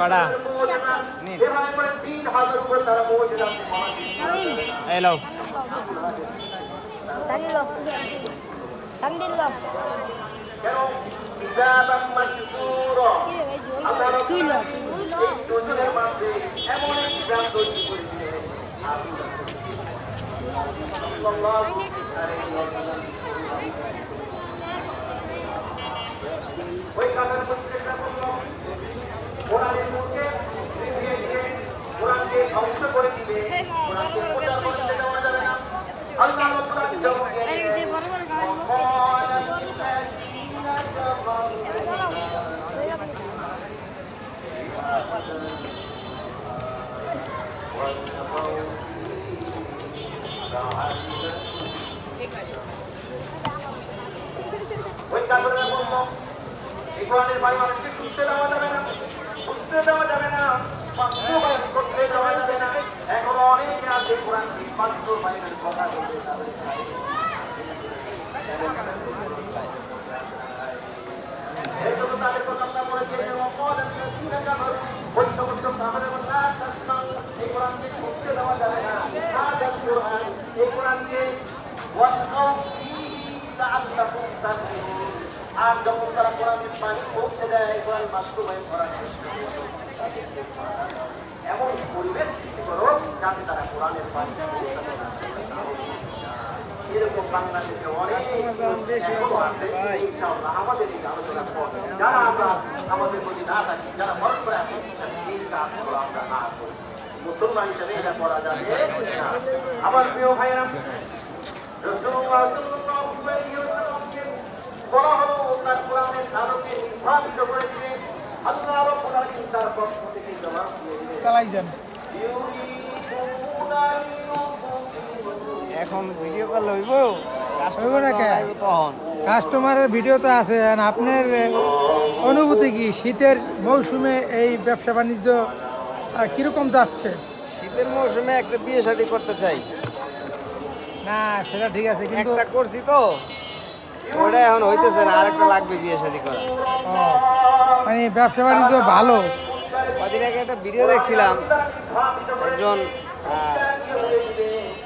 কড়া। ওয়াসাল্লাম নিন। এভাবে করে তিন হাজার উপর তারা মুজিজা এলো Danilo. Danilo. কেন কিতাবাম মাসকুরা তুই লো ওই কাতার মুশরিকরা বলল কোরআনের মুখে দিয়ে দিয়ে কোরআনকে ধ্বংস করে দিবে কোরআনকে প্রচার করতে দেওয়া যাবে না আল্লাহ কোরআনের বাড়ি মানুষকে শুনতে দেওয়া যাবে না বুঝতে দেওয়া যাবে না বাস্তবায়ন করতে দেওয়া যাবে না এখন অনেকে আছে কোরআনকে বাস্তবায়নের এই জন্য তাদের কথা আমরা বলেছি যে অপরাধ দিনে কাপড় ওই সমস্ত কাপড়ের মধ্যে এই কোরআনকে শুনতে দেওয়া যাবে না হাজার কোরআন এই কোরআনকে ওয়াসআউ ফীহি লাআল্লাকুম তাসলিমুন আর যখন তারা কোরআনের পানি পৌঁছে দেয়, কোরআন বাস্তবায়ন করার এমন পরিবেশ সৃষ্টি করো যাতে তারা কোরআনের পানি পৌঁছাতে না আমাদের আমরা আমাদের প্রতি না থাকি, যারা মরণ করে আছি আমরা না করি। এটা করা যাবে। আমার প্রিয় আলাইহি ওয়াসাল্লামকে বলা হলো তার কোরআনের আলোকে নির্বাচিত করে দিবে আল্লাহ রাব্বুল আলামিন তার পক্ষ থেকে জবাব দিয়ে দিলেন চালাই যান এখন ভিডিও কল হইব হইব না কে? তখন। কাস্টমারের ভিডিও তো আছে আপনার অনুভূতি কি? শীতের মৌসুমে এই ব্যবসা বাণিজ্য কীরকম যাচ্ছে? শীতের মৌসুমে একটা বিয়ে শাদী করতে চাই। না সেটা ঠিক আছে কিন্তু একটা করছি তো। ওটা এখন হইতেছে না আরেকটা লাগবে বিয়ে শাদী করা মানে ব্যবসা বাণিজ্য ভালো। কদিন আগে একটা ভিডিও দেখছিলাম একজন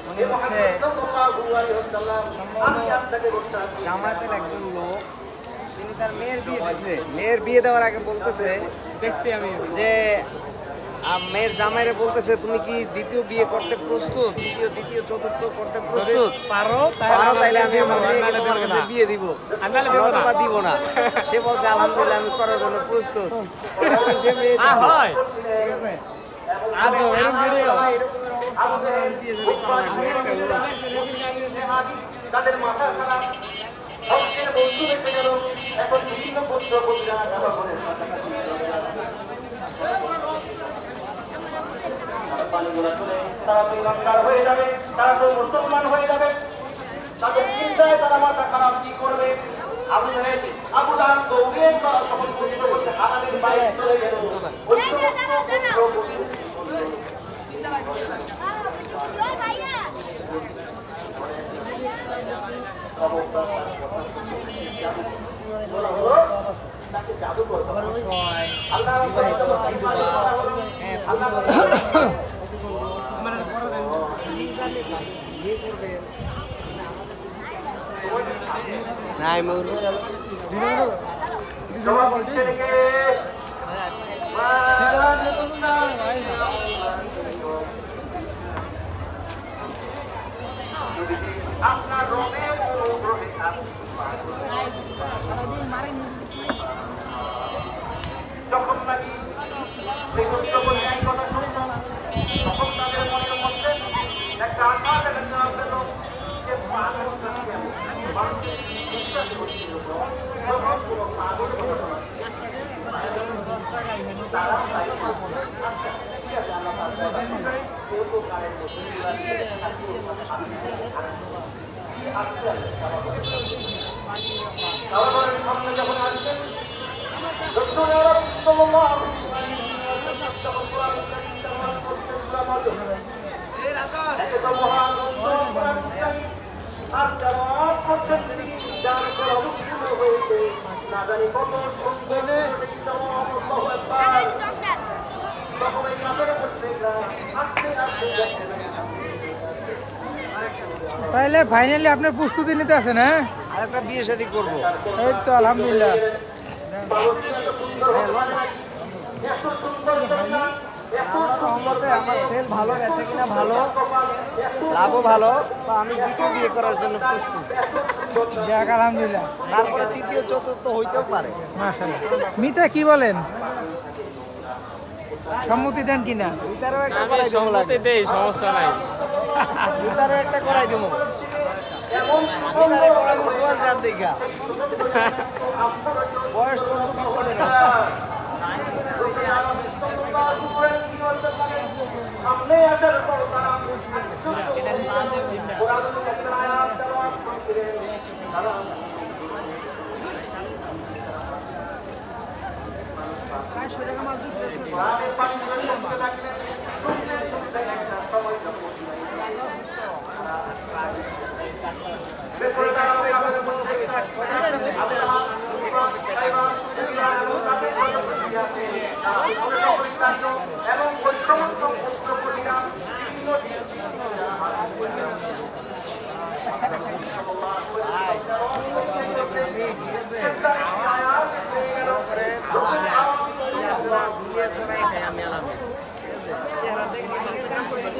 উনি হচ্ছে জামায়াতের একজন লোক তিনি তার মেয়ের বিয়ে দিচ্ছে মেয়ের বিয়ে দেওয়ার আগে বলতেছে আমি। যে মেয়ের জামাইরে বলতেছে তুমি কি দ্বিতীয় বিয়ে করতে প্রস্তুত? দ্বিতীয় দ্বিতীয় চতুর্থ করতে প্রস্তুত? পারো পারো তাইলে আমি আমার মেয়েকে তোমার কাছে বিয়ে দিব। আর দিব না। অথবা দিব না। সে বলছে আলহামদুলিল্লাহ আমি করার জন্য প্রস্তুত। সে মেয়ে। তাদের মাথা খারাপ। সবচেয়ে বন্ধু রেখে গেল এখন বিভিন্ন পত্র পত্রিকা ব্যবহার করে তারা তো ইমানদার হয়ে যাবে তারা তো মুসলমান হয়ে যাবে। তাদের চিন্তায় তারা মাথা খারাপ কি করবে? আবু জাহেল আবু দৌড়ে তারা তখন বুঝতে বলতে হারামের বাইরে চলে গেল ওই সমস্ত পুত্র তাকে জাদু করতে হবে অসহায়, আল্লাহ বিবাহিত, বিধবা, হ্যাঁ, বিয়ে করবে। নাই মৌর জবাব দিচ্ছে নাকি আপনার রবে অনুগ্রহে আপনি যখন নাকি বিভক্ত করে এই কথা শুনল তখন তাদের মনের মধ্যে একটা আশা দেখা পেল যে পাগল সামনে যখন আসবেন রসুল আরব আর তেমন করছেন তিনি যার সুন্দর তাহলে ফাইনালি আপনার প্রস্তুতি নিতে আছেন হ্যাঁ? আর একটা বিয়ে শাদী করব। এই তো আলহামদুলিল্লাহ। আমার রহমতে আমার সেল ভালো গেছে কিনা ভালো লাভও ভালো তো আমি দ্বিতীয় বিয়ে করার জন্য প্রস্তুত। যাক আলহামদুলিল্লাহ। তারপরে তৃতীয় চতুর্থ হইতেও পারে। মাশাআল্লাহ। মিতা কি বলেন? সম্মতি দেন কিনা? একটা করাই দেবো লাগে। দেই সমস্যা নাই। দুইটারও একটা করাই দেবো। দেখা বয়স চোদ্দ কি না সামনে আসার পর তারা সেই কারণে করে বলছে এটা একটা ভাদের এবং ওই সমস্ত পুত্রপতিরা দুনিয়া চড়াই খাই আমি আলামে চেহারা দেখি মানুষের নাম করতে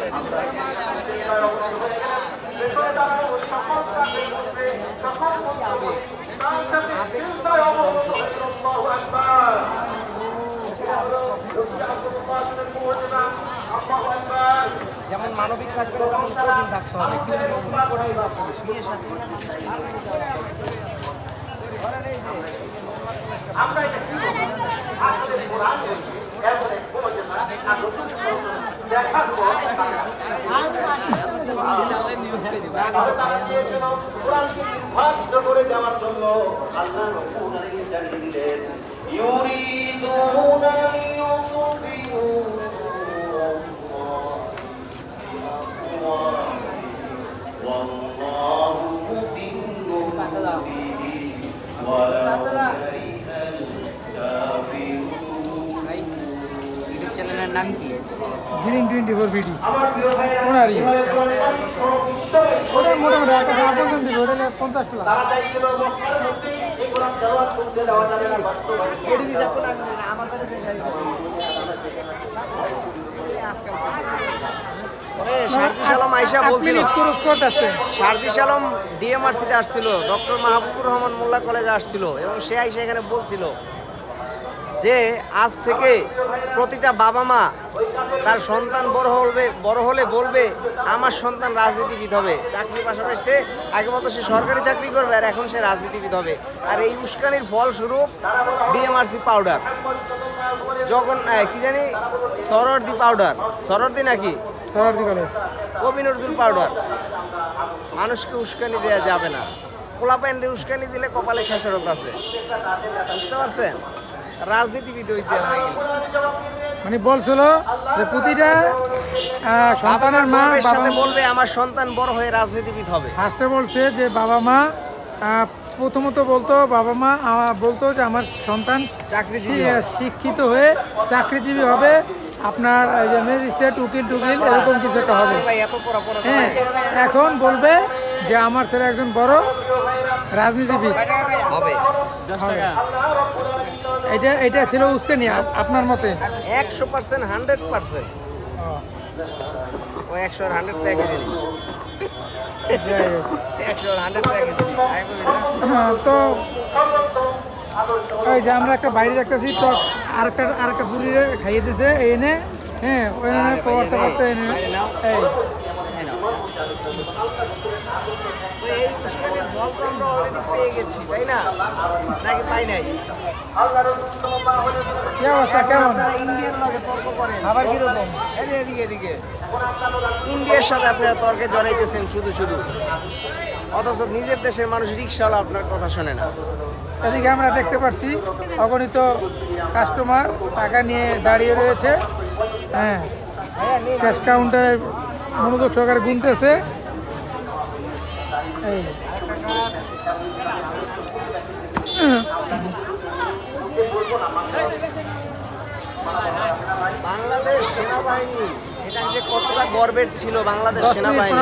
না তেমন কঠিন থাকতে হবে বিয়ে সাথে আমরা এটা কি আসলে কোরআন এমন এক প্রয়োজনা আর নতুন দেখার পর তাহলে তারা দিয়েছিল কোরআনকে বিভ্রান্ত করে দেওয়ার জন্য আল্লাহ দিলেন ইউরিদুনা বিশ্বে ওটা মোটামুটি একটা সারা পর্যন্ত দিবে ওটা পঞ্চাশ প্লাস। ডিএমআরসিতে আসছিল ডক্টর মাহবুবুর রহমান মোল্লা কলেজে আসছিল এবং সে আইসা এখানে বলছিল যে আজ থেকে প্রতিটা বাবা মা তার সন্তান বড় হবে বড় হলে বলবে আমার সন্তান রাজনীতিবিদ হবে। চাকরির পাশাপাশি সে আগে মতো সে সরকারি চাকরি করবে আর এখন সে রাজনীতিবিদ হবে। আর এই উস্কানির ফলস্বরূপ ডিএমআরসি পাউডার। যখন কি জানি? সরর্দি পাউডার। সরর্দি নাকি? কবি নজরুল পাউডার। মানুষকে উস্কানি দেওয়া যাবে না। পোলা প্যান্টে উস্কানি দিলে কপালে খেসারত আছে। বুঝতে পারছেন? রাজনীতিবিদ হয়েছে মানে বলছিল যে প্রতিটা সন্তানের মা সাথে বলবে আমার সন্তান বড় হয়ে রাজনীতিবিদ হবে। ফার্স্টে বলছে যে বাবা মা প্রথমত বলতো বাবা মা বলতো যে আমার সন্তান চাকরিজীবী শিক্ষিত হয়ে চাকরিজীবী হবে। আপনার যে ম্যাজিস্ট্রেট উকিল টুকিল এরকম কিছু একটা হবে। ভাই এত পড়া পড়া তো হ্যাঁ এখন বলবে যে আমার ছেলে একজন বড় রাজনীতিবিদ। হবে। হবে। এটা এটা ছিল উস্কানি আপ- আপনার মতে? একশো পার্সেন্ট হান্ড্রেড পার্সেন্ট। ও একশো হান্ড্রেড তো একই জিনিস। আর তো না? হ্যাঁ, ওই যে আমরা একটা বাইরে রাখতেছি তো আরেকটা আরেকটা বুড়ি খাইয়ে দিছে এনে হ্যাঁ ওই আরে রে, করতে এনে। এই। ফল তো আমরা অলরেডি পেয়ে গেছি তাই না? নাকি পাই নাই? আপনারা ইন্ডিয়ার লগে তর্ক করেন। আবার কীরকম এই যে এদিকে এদিকে। ইন্ডিয়ার সাথে আপনারা তর্কে জড়াইতেছেন শুধু শুধু। অথচ নিজের দেশের মানুষ রিক্সাওয়ালা আপনার কথা শোনে না। এদিকে আমরা দেখতে পাচ্ছি অগণিত কাস্টমার টাকা নিয়ে দাঁড়িয়ে রয়েছে। হ্যাঁ হ্যাঁ ক্যাশ কাউন্টারে মনোযোগ সহকারে গুনতেছে। এই বাংলাদেশ সেনাবাহিনী এটা যে কতটা গর্বের ছিল বাংলাদেশ সেনাবাহিনী।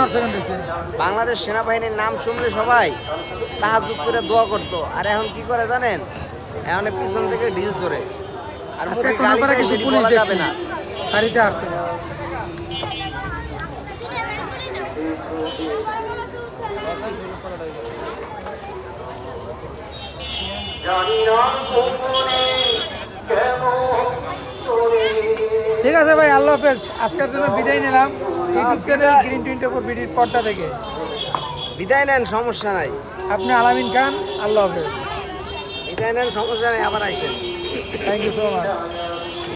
বাংলাদেশ সেনাবাহিনীর নাম শুনলে সবাই তাহা তাহাজুদ করে দোয়া করতো। আর এখন কি করে জানেন? এখন পিছন থেকে ঢিল চড়ে। আর মুখে গালি করে দেয় কিন্তু সেটি বলা যাবে না। গাড়িতে আসছে জানি না গোপনে কেমন করে ঠিক আছে ভাই আল্লাহ হাফেজ। আজকের জন্য বিদায় নিলাম। YouTube channel green twenty four বিডির পর্দা থেকে বিদায় নেন সমস্যা নাই। আপনি আলামিন খান আল্লাহ হাফেজ। বিদায় নেন সমস্যা নাই আবার আইসেন থ্যাংক ইউ সো মাচ